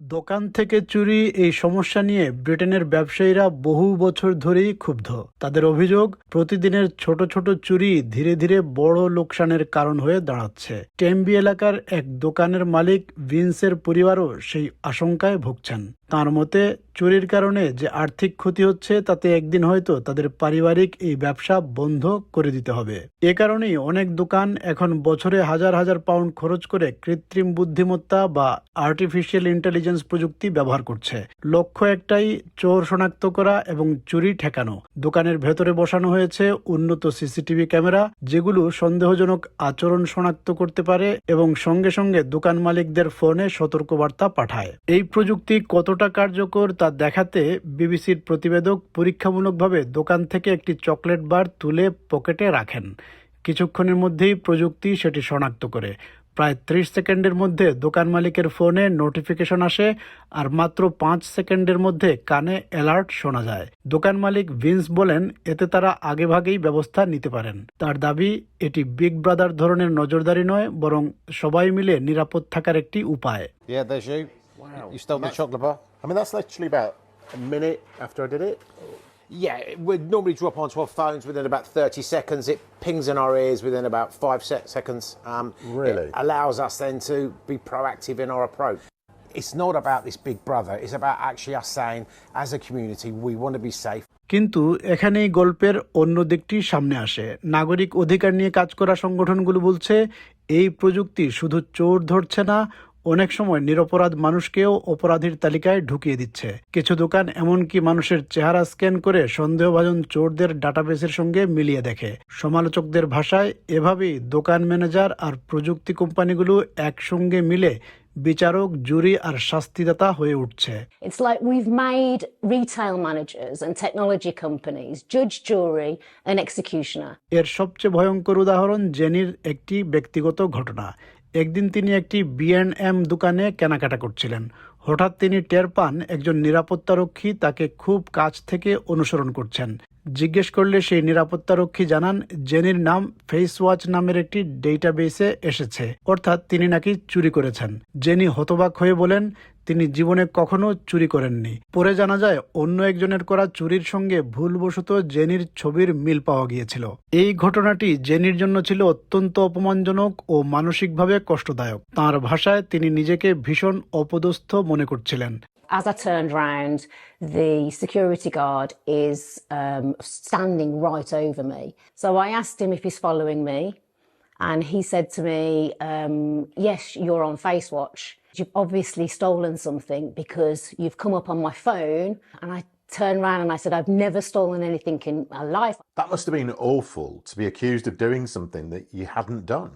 দোকান থেকে চুরি এই সমস্যা নিয়ে ব্রিটেনের ব্যবসায়ীরা বহু বছর ধরেই ক্ষুব্ধ। তাদের অভিযোগ, প্রতিদিনের ছোট ছোট চুরি ধীরে ধীরে বড় লোকসানের কারণ হয়ে দাঁড়াচ্ছে। টেম্বি এলাকার এক দোকানের মালিক ভিন্সের পরিবারও সেই আশঙ্কায় ভুগছেন। তার মতে, চুরির কারণে যে আর্থিক ক্ষতি হচ্ছে, তাতে একদিন হয়তো তাদের পারিবারিক এই ব্যবসা বন্ধ করে দিতে হবে। এ কারণেই অনেক দোকান এখন বছরে হাজার হাজার পাউন্ড খরচ করে কৃত্রিম বুদ্ধিমত্তা বা আর্টিফিশিয়াল ইন্টেলিজেন্স প্রযুক্তি ব্যবহার করছে। লক্ষ্য একটাই, চোর শনাক্ত করা এবং চুরি ঠেকানো। দোকানের ভেতরে বসানো হয়েছে উন্নত সিসিটিভি ক্যামেরা, যেগুলো সন্দেহজনক আচরণ শনাক্ত করতে পারে এবং সঙ্গে সঙ্গে দোকান মালিকদের ফোনে সতর্কবার্তা পাঠায়। এই প্রযুক্তি কতটা কার্যকর তা দেখাতে বিবিসির প্রতিবেদক পরীক্ষামূলকভাবে দোকান থেকে একটি চকলেট বার তুলে পকেটে রাখেন। কিছুক্ষণের মধ্যেই প্রযুক্তি সেটি শনাক্ত করে। প্রায় ত্রিশ সেকেন্ডের মধ্যে দোকান মালিকের ফোনে নোটিফিকেশন আসে আর মাত্র পাঁচ সেকেন্ডের মধ্যে কানে অ্যালার্ট শোনা যায়। দোকান মালিক ভিন্স বলেন, এতে তারা আগেভাগেই ব্যবস্থা নিতে পারেন। তার দাবি, এটি বিগ ব্রাদার ধরনের নজরদারি নয়, বরং সবাই মিলে নিরাপদ থাকার একটি উপায়. Wow. You stole the chocolate bar. I mean, that's literally about a minute after I did it. Yeah, it would normally drop onto our phones within about 30 seconds. It pings in our ears within about five se- seconds. Um, Really? It allows us then to be proactive in our approach. It's not about this big brother, it's about actually us saying, as a community, we want to be safe. কিন্তু এখানেই গল্পের অন্য দিকটি সামনে আসে নাগরিক অধিকার নিয়ে কাজ করা সংগঠনগুলো বলছে এই প্রযুক্তি শুধু চোর ধরছে না অনেক সময় নিরপরাধ মানুষকেও অপরাধীর তালিকায় ঢুকিয়ে দিচ্ছে। কিছু দোকান এমনকি মানুষের চেহারা স্ক্যান করে সন্দেহভাজন চোরদের ডাটাবেসের সঙ্গে মিলিয়ে দেখে। সমালোচকদের ভাষায় এভাবেই দোকান ম্যানেজার আর প্রযুক্তি কোম্পানিগুলো একসঙ্গে মিলে বিচারক জুরি আর শাস্তিদাতা হয়ে উঠছে। It's like we've made retail managers and technology companies judge, jury, and executioner. এর সবচেয়ে ভয়ঙ্কর উদাহরণ জেনির একটি ব্যক্তিগত ঘটনা। একদিন তিনি একটি বিএনএম দোকানে কেনাকাটা করছিলেন। হঠাৎ তিনি টের পান একজন নিরাপত্তারক্ষী তাকে খুব কাছ থেকে অনুসরণ করছেন। জিজ্ঞেস করলে সেই নিরাপত্তারক্ষী জানান, জেনির নাম ফেস ওয়াচ নামের একটি ডেটাবেসে এসেছে। অর্থাৎ তিনি নাকি চুরি করেছেন। জেনি হতবাক হয়ে বলেন তিনি জীবনে কখনো চুরি করেননি পরে জানা যায় অন্য একজনের করা চুরির সঙ্গে ভুলবশত জেনির ছবির মিল পাওয়া গিয়েছিল এই ঘটনাটি জেনির জন্য ছিল অত্যন্ত অপমানজনক ও মানসিকভাবে কষ্টদায়ক তার ভাষায় তিনি নিজেকে ভীষণ অপদস্থ মনে করছিলেন As I turned round, the security guard is um, standing right over me. So I asked him if he's following me, and he said to me, um, Yes, you're on Face Watch. You've obviously stolen something because you've come up on my phone. And I turned around and I said, I've never stolen anything in my life. That must have been awful to be accused of doing something that you hadn't done.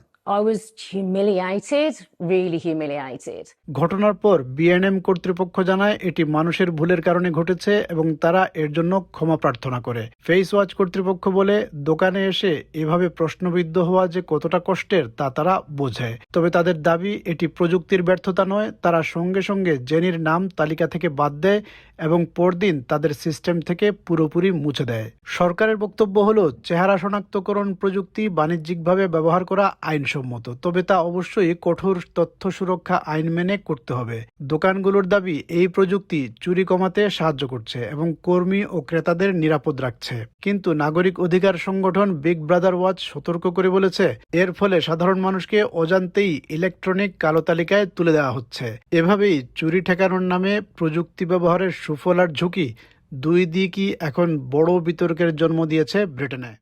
ঘটনার পর BNM কর্তৃপক্ষ জানায় এটি মানুষের ভুলের কারণে ঘটেছে এবং তারা এর জন্য ক্ষমা প্রার্থনা করে। ফেস ওয়াচ কর্তৃপক্ষ বলে, দোকানে এসে এভাবে প্রশ্নবিদ্ধ হওয়া যে কতটা কষ্টের তা তারা বোঝে। তবে তাদের দাবি, এটি প্রযুক্তির ব্যর্থতা নয়, তারা সঙ্গে সঙ্গে জেনির নাম তালিকা থেকে বাদ দেয় এবং পরদিন তাদের সিস্টেম থেকে পুরোপুরি মুছে দেয়। সরকারের বক্তব্য হলো, চেহারা শনাক্তকরণ প্রযুক্তি বাণিজ্যিকভাবে ব্যবহার করা আইনসম্মত তবে তা অবশ্যই কঠোর তথ্য সুরক্ষা আইন মেনে করতে হবে। দোকানগুলোর দাবি, এই প্রযুক্তি চুরি কমাতে সাহায্য করছে এবং কর্মী ও ক্রেতাদের নিরাপদ রাখছে। কিন্তু নাগরিক অধিকার সংগঠন বিগ ব্রাদার ওয়াচ সতর্ক করে বলেছে, এর ফলে সাধারণ মানুষকে অজান্তেই ইলেকট্রনিক কালো তালিকায় তুলে দেওয়া হচ্ছে। এভাবেই চুরি ঠেকানোর নামে প্রযুক্তি ব্যবহারের সুফল আর ঝুঁকি দুই দিকই এখন বড় বিতর্কের জন্ম দিয়েছে ব্রিটেনে।